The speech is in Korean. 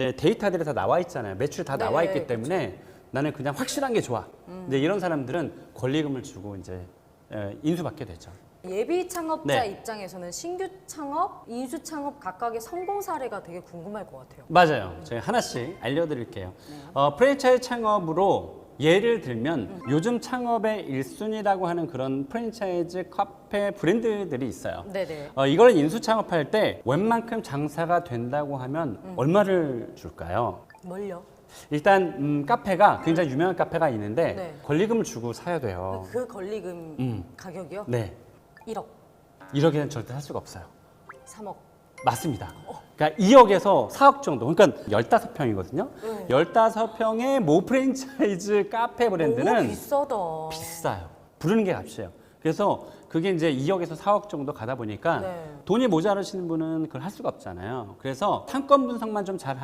네, 데이터들이 다 나와 있잖아요. 매출이 다 네, 나와 있기 그쵸. 때문에 나는 그냥 확실한 게 좋아. 음. 이제 이런 사람들은 권리금을 주고 이제 에, 인수받게 되죠. 예비 창업자 네. 입장에서는 신규 창업, 인수 창업 각각의 성공 사례가 되게 궁금할 것 같아요. 맞아요. 제가 하나씩 알려드릴게요. 네. 어, 프랜차이즈 창업으로 예를 들면 음. 요즘 창업의 1순위라고 하는 그런 프랜차이즈 카페 브랜드들이 있어요. 네네. 어, 이걸 인수 창업할 때 웬만큼 장사가 된다고 하면 음. 얼마를 줄까요? 뭘요? 일단 음, 카페가 굉장히 유명한 카페가 있는데 네. 권리금을 주고 사야 돼요. 그 권리금 음. 가격이요? 네. 1억, 1억에는 절대 살 수가 없어요. 3억. 맞습니다. 그러니까 2억에서 4억 정도. 그러니까 15평이거든요. 네. 15평의 모 프랜차이즈 카페 너무 브랜드는 비싸다. 비싸요. 부르는 게 값이에요. 그래서 그게 이제 2억에서 4억 정도 가다 보니까 네. 돈이 모자라시는 분은 그걸 할 수가 없잖아요. 그래서 상권 분석만 좀잘